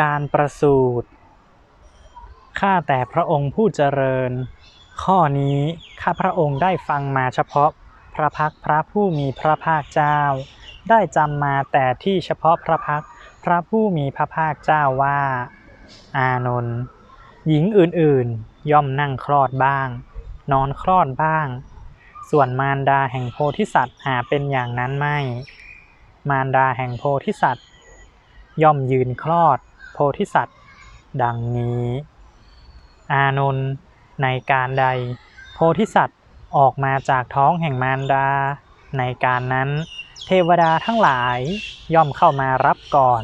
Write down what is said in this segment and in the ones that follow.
การประสูติข้าแต่พระองค์ผู้เจริญ ข้อนี้ข้าพระองค์ได้ฟังมาเฉพาะพระพักพระผู้มีพระภาคเจ้า ได้จำมาแต่ที่เฉพาะพระพักพระผู้มีพระภาคเจ้าว่า อานนท์หญิงอื่นๆ ย่อมนั่งคลอดบ้าง นอนคลอดบ้าง ส่วนมารดาแห่งโพธิสัตว์หาเป็นอย่างนั้นไม่ มารดาแห่งโพธิสัตว์ ย่อมยืนคลอด โพธิสัตว์ ดังนี้ อานนท์ในการใด โพธิสัตว์ออกมาจากท้องแห่งมารดา ในการนั้น เทวดาทั้งหลายย่อมเข้ามารับก่อน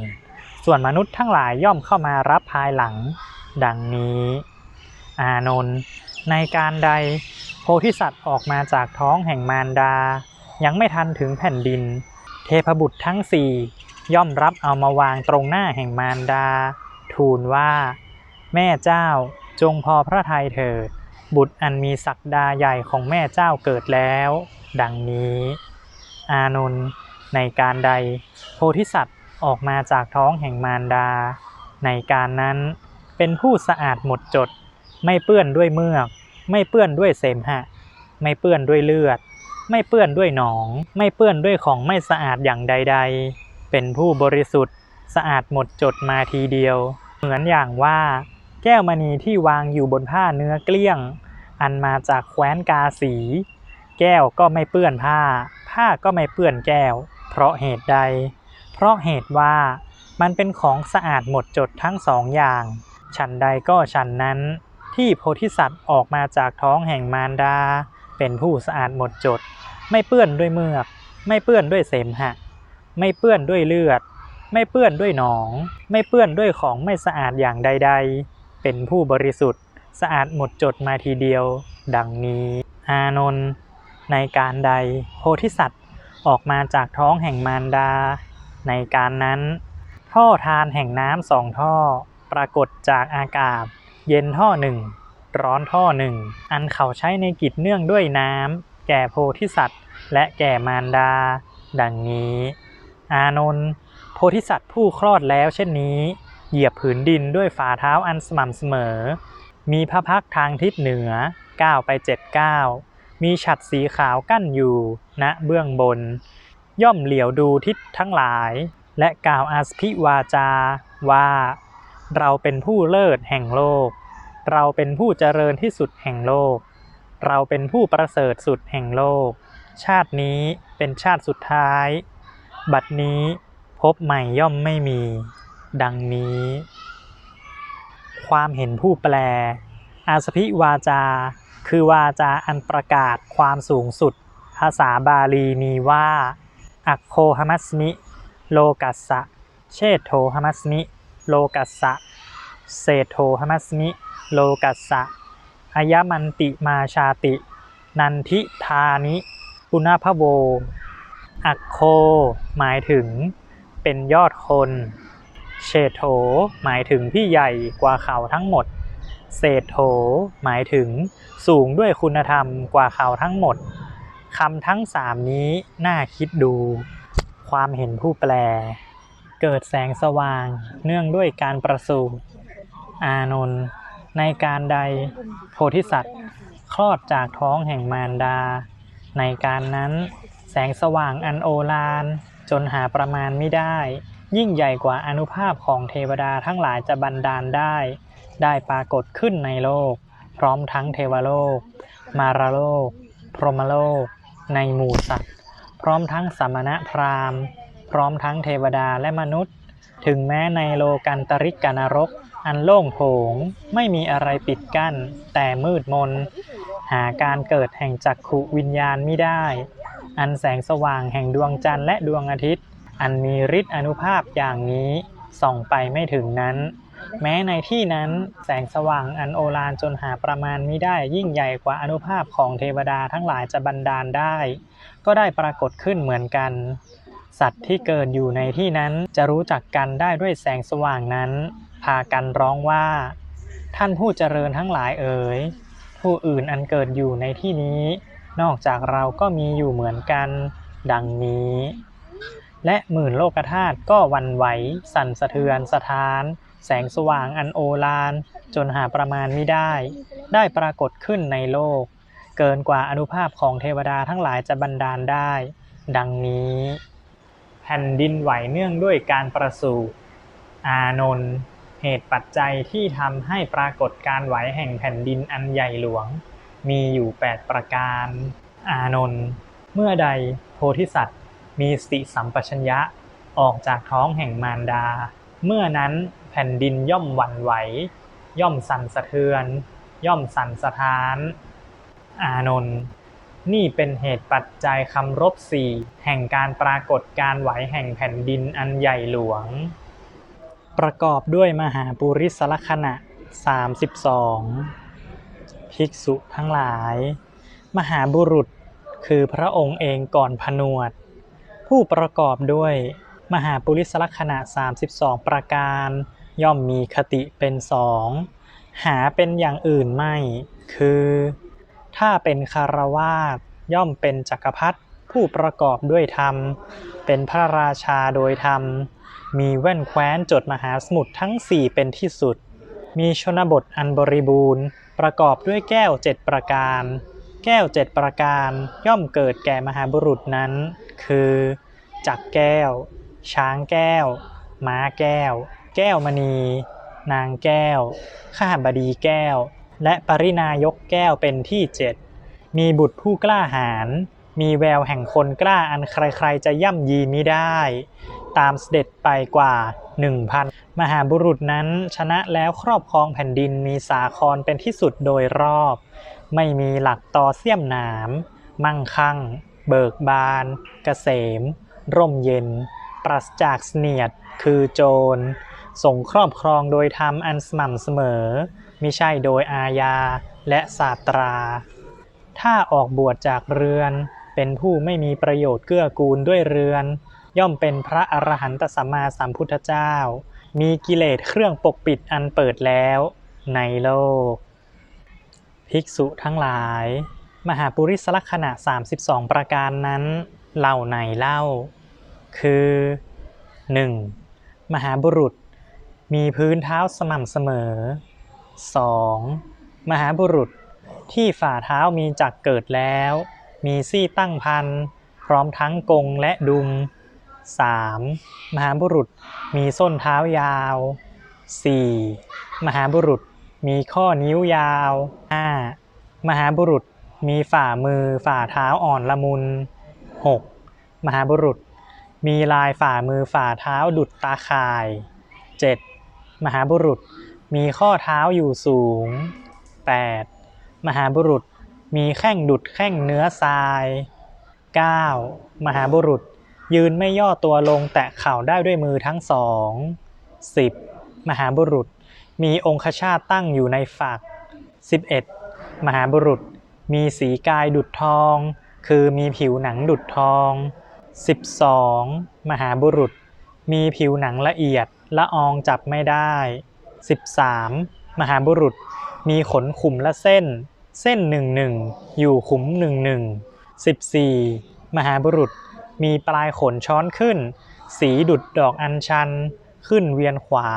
ส่วนมนุษย์ทั้งหลายย่อมเข้ามารับภายหลัง ดังนี้ อานนท์ในการใด โพธิสัตว์ออกมาจากท้องแห่งมารดา ยังไม่ทันถึงแผ่นดิน เทพบุตรทั้งสี่ ย่อมรับเอามาวางตรงหน้าแห่งมารดา ทูลว่า แม่เจ้าจงพอพระทัยเถิดบุตรอันมีศักดาใหญ่ของแม่เจ้าเกิดแล้ว ดังนี้ อานนท์ในการใด โพธิสัตว์ออกมาจากท้องแห่งมารดา ในการนั้นเป็นผู้สะอาดหมดจด ไม่เปื้อนด้วยเมือก ไม่เปื้อนด้วยเสมหะ ไม่เปื้อนด้วยเลือด ไม่เปื้อนด้วยหนอง ไม่เปื้อนด้วยของไม่สะอาดอย่างใด ๆ เป็นผู้บริสุทธิ์สะอาดหมดจดมาทีเดียว เหมือนอย่างว่า แก้วมณีที่วางอยู่บนผ้าเนื้อเกลี้ยง อันมาจากแคว้นกาสี แก้วก็ไม่เปื้อนผ้า ผ้าก็ไม่เปื้อนแก้ว เพราะเหตุใด เพราะเหตุว่ามันเป็นของสะอาดหมดจดทั้งสองอย่าง ฉันใดก็ฉันนั้น ที่โพธิสัตว์ออกมาจากท้องแห่งมารดา เป็นผู้สะอาดหมดจด ไม่เปื้อนด้วยเมือก ไม่เปื้อนด้วยเสมหะ ไม่เปื้อนด้วยเลือด ไม่เปื้อนด้วยหนอง ไม่เปื้อนด้วยของไม่สะอาดอย่างใด ๆ เป็นผู้บริสุทธิ์ สะอาดหมดจดมาทีเดียว ดังนี้ อานนท์ในการใดโพธิสัตว์ออกมาจากท้องแห่งมารดา ในการนั้น ท่อทานแห่งน้ำสองท่อ ปรากฏจากอากาศ เย็นท่อหนึ่งร้อนท่อหนึ่ง อันเขาใช้ในกิจเนื่องด้วยน้ำแก่โพธิสัตว์ และแก่มารดา ดังนี้ อานนท์โพธิสัตว์ผู้คลอดแล้วเช่นนี้ เหยียบผืนดินด้วยฝ่าเท้าอันสม่ำเสมอ มีพระพักทางทิศเหนือก้าวไปเจ็ดก้าวมีฉัตรสีขาวกั้นอยู่ณเบื้องบน ย่อมเหลียวดูทิศทั้งหลาย และกล่าวอาสพิวาจาว่า เราเป็นผู้เลิศแห่งโลก เราเป็นผู้เจริญที่สุดแห่งโลก เราเป็นผู้ประเสริฐสุดแห่งโลก ชาตินี้เป็นชาติสุดท้าย บัดนี้พบใหม่ย่อมไม่มี ดังนี้ ความเห็นผู้แปล อาสพิวาจา คือวาจาอันประกาศความสูงสุด ภาษาบาลีมีว่า อักโคหมัสมิ โลกัสสะ เชโธหมัสมิ โลกัสสะ เศโธหมัสมิ โลกัสสะอายมันติมาชาติ นันทิธานิ ปุณพโว อักโค หมายถึงเป็นยอดคนเชโถ หมายถึงที่ใหญ่กว่าเขาทั้งหมด เศรษโถ หมายถึงสูงด้วยคุณธรรมกว่าเขาทั้งหมดคำทั้งสามนี้น่าคิดดู ความเห็นผู้แปล เกิดแสงสว่าง เนื่องด้วยการประสูติอานนท์ในการใดโพธิสัตว์ คลอดจากท้องแห่งมารดา ในการนั้น แสงสว่างอันโอฬารจนหาประมาณไม่ได้ ยิ่งใหญ่กว่าอนุภาพของเทวดาทั้งหลายจะบันดาลได้ ได้ปรากฏขึ้นในโลก พร้อมทั้งเทวโลก มารโลก พรหมโลก ในหมู่สัตว์พร้อมทั้งสมณะพราหมณ์ พร้อมทั้งเทวดาและมนุษย์ ถึงแม้ในโลกันตริกานรก อันโล่งโถงไม่มีอะไรปิดกั้น แต่มืดมน หาการเกิดแห่งจักขุวิญญาณไม่ได้ อันแสงสว่างแห่งดวงจันทร์และดวงอาทิตย์ อันมีฤทธิ์อนุภาพอย่างนี้ส่องไปไม่ถึงนั้น แม้ในที่นั้นแสงสว่างอันโอฬารจนหาประมาณมิได้ยิ่งใหญ่กว่าอนุภาพของเทวดาทั้งหลายจะบันดาลได้ ก็ได้ปรากฏขึ้นเหมือนกัน สัตว์ที่เกิดอยู่ในที่นั้นจะรู้จักกันได้ด้วยแสงสว่างนั้น พากันร้องว่า ท่านผู้เจริญทั้งหลายเอ๋ยผู้อื่นอันเกิดอยู่ในที่นี้ นอกจากเราก็มีอยู่เหมือนกันดังนี้ และหมื่นโลกธาตุก็วันไหว สั่นสะเทือนสะท้าน แสงสว่างอันโอฬารจนหาประมาณไม่ได้ ได้ปรากฏขึ้นในโลก เกินกว่าอนุภาพของเทวดาทั้งหลายจะบันดาลได้ ดังนี้ แผ่นดินไหวเนื่องด้วยการประสูติอานนท์เหตุปัจจัยที่ทำให้ปรากฏการไหวแห่งแผ่นดินอันใหญ่หลวง มีอยู่ 8 ประการ อานนท์เมื่อใดโพธิสัตว์ มีสติสัมปชัญญะออกจากท้องแห่งมารดา เมื่อนั้นแผ่นดินย่อมวันไหว ย่อมสั่นสะเทือน ย่อมสั่นสะท้าน อานนท์นี่เป็นเหตุปัจจัยคำรบสี่แห่งการปรากฏการไหวแห่งแผ่นดินอันใหญ่หลวง ประกอบด้วยมหาปุริสลักษณะ 32 ภิกษุทั้งหลาย มหาบุรุษคือพระองค์เองก่อนผนวด ผู้ประกอบด้วยมหาปุริสลักษณะ 32 ประการ ย่อมมีคติเป็นสองหาเป็นอย่างอื่นไม่ คือ ถ้าเป็นคารวาสย่อมเป็นจักรพรรดิผู้ประกอบด้วยธรรม เป็นพระราชาโดยธรรม มีแว่นแคว้นจดมหาสมุทรทั้งสี่เป็นที่สุด มีชนบทอันบริบูรณ์ ประกอบด้วยแก้วเจ็ดประการ แก้วเจ็ดประการย่อมเกิดแก่มหาบุรุษนั้น คือจักรแก้ว ช้างแก้ว ม้าแก้ว แก้วมณี นางแก้ว ข้าบดีแก้ว และปรินายกแก้วเป็นที่เจ็ดมีบุตรผู้กล้าหาญมีแววแห่งคนกล้าอันใครๆจะย่ำยีมิได้ ตามเสด็จไปกว่า หนึ่งพันมหาบุรุษนั้นชนะแล้วครอบครองแผ่นดินมีสาครเป็นที่สุดโดยรอบ ไม่มีหลักต่อเสี้ยมหนาม มั่งคั่ง เบิกบานเกษม ร่มเย็น ปราศจากเสนียด คือโจรทรงครอบครองโดยธรรมอันสม่ำเสมอมิใช่โดยอาญาและศาสตรา ถ้าออกบวชจากเรือน เป็นผู้ไม่มีประโยชน์เกื้อกูลด้วยเรือน ย่อมเป็นพระอรหันตสัมมาสัมพุทธเจ้า มีกิเลสเครื่องปกปิดอันเปิดแล้วในโลก ภิกษุทั้งหลาย มหาปุริสลักษณะ 32 ประการนั้นเหล่าไหนเล่า คือ 1. มหาบุรุษ มีพื้นเท้าสม่ำเสมอ 2. มหาบุรุษที่ฝ่าเท้ามีจักเกิดแล้ว มีซี่ตั้งพัน พร้อมทั้งกงและดุม 3. มหาบุรุษมีส้นเท้ายาว 4. มหาบุรุษมีข้อนิ้วยาว 5. มหาบุรุษมีฝ่ามือฝ่าเท้าอ่อนละมุน 6. มหาบุรุษ มีลายฝ่ามือฝ่าเท้าดุดตาข่าย 7. มหาบุรุษมีข้อเท้าอยู่สูง 8. มหาบุรุษมีแข้งดุดแข้งเนื้อทราย 9. มหาบุรุษ ยืนไม่ย่อตัวลงแตะเข่าได้ด้วยมือทั้งสอง 10. มหาบุรุษ มีองคชาตตั้งอยู่ในฝัก 11. มหาบุรุษ มีสีกายดุดทอง คือมีผิวหนังดุดทอง 12. มหาบุรุษ มีผิวหนังละเอียดละอองจับไม่ได้ 13. มหาบุรุษ มีขนขุมละเส้น เส้นหนึ่งหนึ่งอยู่ขุมหนึ่งหนึ่ง 14. มหาบุรุษ มีปลายขนช้อนขึ้น สีดุดดอกอัญชัน ขึ้นเวียนขวา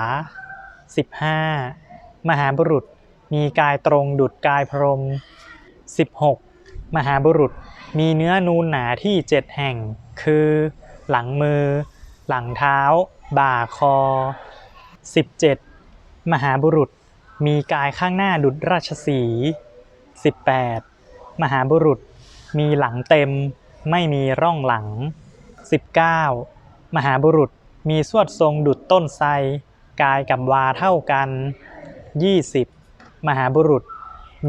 15. มหาบุรุษ มีกายตรงดุดกายพรม 16. มหาบุรุษ มีเนื้อนูนหนาที่เจ็ดแห่ง คือ หลังมือ หลังเท้า บ่าคอ 17. มหาบุรุษ มีกายข้างหน้าดุจราชสี 18. มหาบุรุษ มีหลังเต็ม ไม่มีร่องหลัง 19. มหาบุรุษมีสวดทรงดุจต้นไทรกายกับวาเท่ากัน 20. มหาบุรุษ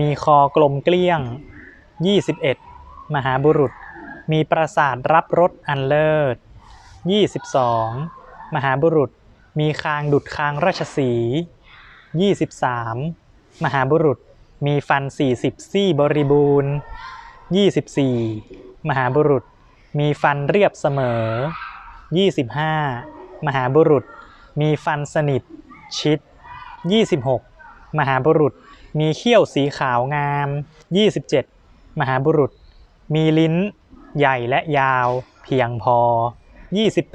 มีคอกลมเกลี้ยง 21. มหาบุรุษ มีประสาทรับรสอันเลิศ 22. มหาบุรุษ มีคางดุดคางราชสี 23. มหาบุรุษมีฟัน 40 ซี่บริบูรณ์ 24. มหาบุรุษ มีฟันเรียบเสมอ 25. มหาบุรุษ มีฟันสนิท ชิด 26. มหาบุรุษ มีเขี้ยวสีขาวงาม 27. มหาบุรุษ มีลิ้น ใหญ่และยาวเพียงพอ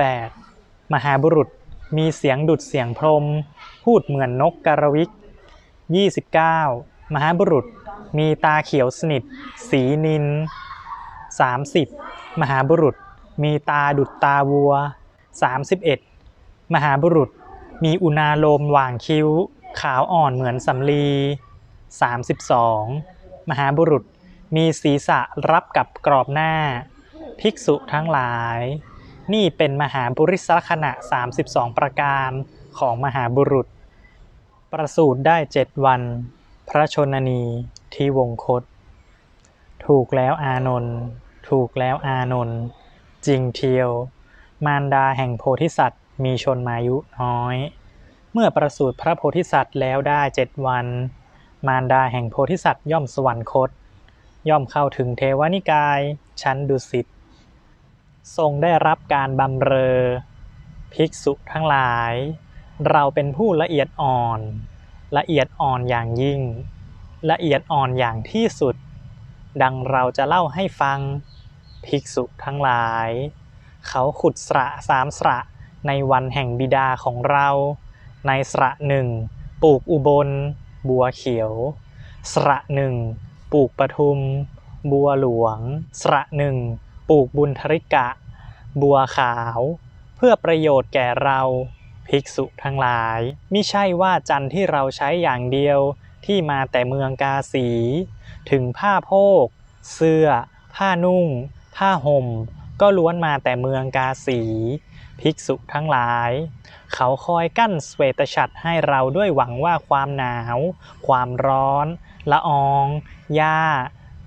28 มหาบุรุษ มีเสียงดุดเสียงพรม พูดเหมือนนกกระวิก 29 มหาบุรุษ มีตาเขียวสนิท สีนิน 30 มหาบุรุษ มีตาดุดตาวัว 31 มหาบุรุษ มีอุณาโลมหว่างคิ้ว ขาวอ่อนเหมือนสำลี 32 มหาบุรุษ มีศีรษะรับกับกรอบหน้า ภิกษุทั้งหลาย นี่เป็นมหาบุริสลักษณะ 32 ประการของมหาบุรุษ ประสูติได้เจ็ดวัน พระชนนีที่วงคต ถูกแล้วอานนท์ถูกแล้วอานนท์จริงเทียว มารดาแห่งโพธิสัตว์มีชนมายุน้อย เมื่อประสูติพระโพธิสัตว์แล้วได้เจ็ดวัน มารดาแห่งโพธิสัตว์ย่อมสวรรคต ย่อมเข้าถึงเทวนิกาย ชั้นดุสิตทรงได้รับการบำเรอ ภิกษุทั้งหลาย เราเป็นผู้ละเอียดอ่อน ละเอียดอ่อนอย่างยิ่ง ละเอียดอ่อนอย่างที่สุด ดังเราจะเล่าให้ฟังภิกษุทั้งหลาย เขาขุดสระสามสระในวันแห่งบิดาของเรา ในสระหนึ่งปลูกอุบล บัวเขียว สระหนึ่งปลูกปทุม บัวหลวง สระหนึ่งปลูกบุญทริกะ บัวขาว เพื่อประโยชน์แก่เราภิกษุทั้งหลาย มิใช่ว่าจันทร์ที่เราใช้อย่างเดียวที่มาแต่เมืองกาสี ถึงผ้าโพก เสื้อ ผ้านุ่ง ผ้าห่ม ก็ล้วนมาแต่เมืองกาสี ภิกษุทั้งหลาย เขาคอยกั้นสเวตฉัตรให้เราด้วยหวังว่าความหนาว ความร้อน ละออง หญ้า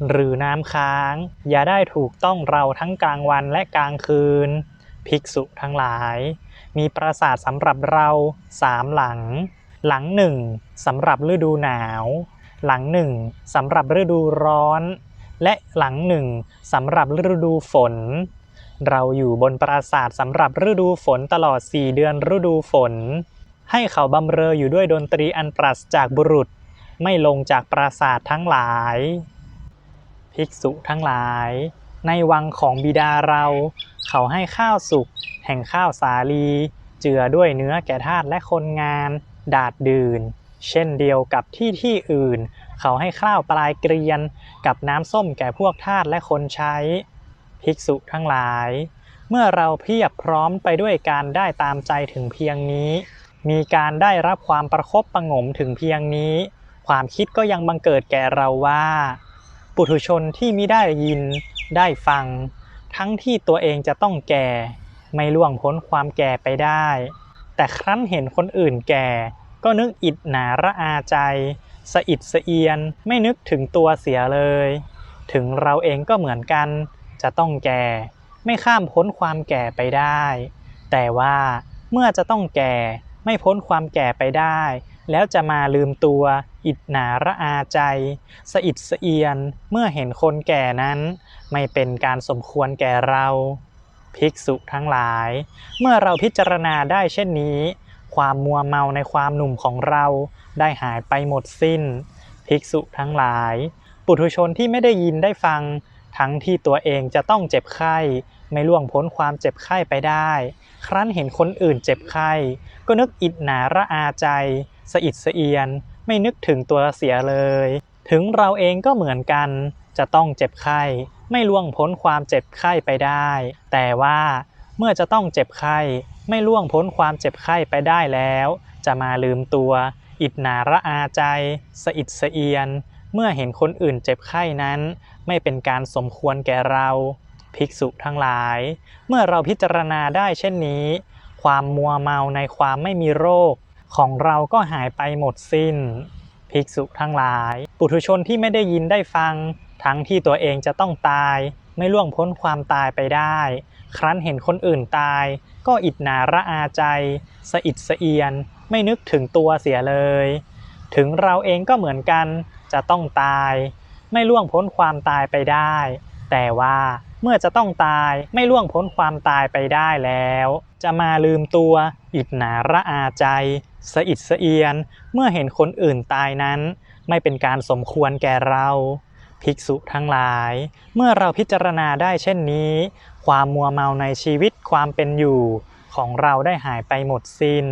หรือน้ำค้าง อย่าได้ถูกต้องเราทั้งกลางวันและกลางคืน ภิกษุทั้งหลาย มีปราสาทสำหรับเราสามหลังหลังหนึ่งสำหรับฤดูหนาว หลังหนึ่งสำหรับฤดูร้อน และหลังหนึ่งสำหรับฤดูฝน เราอยู่บนปราสาทสำหรับฤดูฝนตลอดสี่เดือนฤดูฝน ให้เขาบำเรออยู่ด้วยดนตรีอันปราศจากบุรุษ ไม่ลงจากปราสาททั้งหลาย ภิกษุทั้งหลาย ในวังของบิดาเรา เขาให้ข้าวสุกแห่งข้าวสาลี เจือด้วยเนื้อแก่ทาสและคนงาน ดาดดื่น เช่นเดียวกับที่ที่อื่น เขาให้ข้าวปลายเกรียน กับน้ำส้มแก่พวกทาสและคนใช้ ภิกษุทั้งหลาย เมื่อเราเพียบพร้อมไปด้วยการได้ตามใจถึงเพียงนี้ มีการได้รับความประคบประงมถึงเพียงนี้ ความคิดก็ยังบังเกิดแก่เราว่า ปุถุชนที่มิได้ยิน ได้ฟัง ทั้งที่ตัวเองจะต้องแก่ ไม่ล่วงพ้นความแก่ไปได้ แต่ครั้นเห็นคนอื่นแก่ ก็นึกอิดหนาระอาใจ สะอิดสะเอียน ไม่นึกถึงตัวเสียเลย ถึงเราเองก็เหมือนกัน จะต้องแก่ ไม่ข้ามพ้นความแก่ไปได้ แต่ว่าเมื่อจะต้องแก่ ไม่พ้นความแก่ไปได้ แล้วจะมาลืมตัว อิดหนาระอาใจ สะอิดสะเอียน เมื่อเห็นคนแก่นั้น ไม่เป็นการสมควรแก่เรา ภิกษุทั้งหลาย เมื่อเราพิจารณาได้เช่นนี้ ความมัวเมาในความหนุ่มของเราได้หายไปหมดสิ้น ภิกษุทั้งหลาย ปุถุชนที่ไม่ได้ยินได้ฟัง ทั้งที่ตัวเองจะต้องเจ็บไข้ ไม่ล่วงพ้นความเจ็บไข้ไปได้ ครั้นเห็นคนอื่นเจ็บไข้ ก็นึกอิดหนาระอาใจสะอิดสะเอียน ไม่นึกถึงตัวเสียเลย ถึงเราเองก็เหมือนกัน จะต้องเจ็บไข้ ไม่ล่วงพ้นความเจ็บไข้ไปได้ แต่ว่าเมื่อจะต้องเจ็บไข้ ไม่ล่วงพ้นความเจ็บไข้ไปได้แล้ว จะมาลืมตัว อิดหนาระอาใจ สะอิดสะเอียน เมื่อเห็นคนอื่นเจ็บไข้นั้น ไม่เป็นการสมควรแก่เรา ภิกษุทั้งหลาย เมื่อเราพิจารณาได้เช่นนี้ ความมัวเมาในความไม่มีโรค ของเราก็หายไปหมดสิ้น ภิกษุทั้งหลาย ปุถุชนที่ไม่ได้ยินได้ฟัง ทั้งที่ตัวเองจะต้องตาย ไม่ล่วงพ้นความตายไปได้ ครั้นเห็นคนอื่นตาย ก็อิดหนาระอาใจ สะอิดสะเอียน ไม่นึกถึงตัวเสียเลย ถึงเราเองก็เหมือนกันจะต้องตาย ไม่ล่วงพ้นความตายไปได้ แต่ว่าเมื่อจะต้องตายไม่ล่วงพ้นความตายไปได้แล้ว จะมาลืมตัว อิดหนาระอาใจ สะอิดสะเอียน เมื่อเห็นคนอื่นตายนั้น ไม่เป็นการสมควรแก่เรา ภิกษุทั้งหลาย เมื่อเราพิจารณาได้เช่นนี้ ความมัวเมาในชีวิตความเป็นอยู่ของเราได้หายไปหมดสิ้น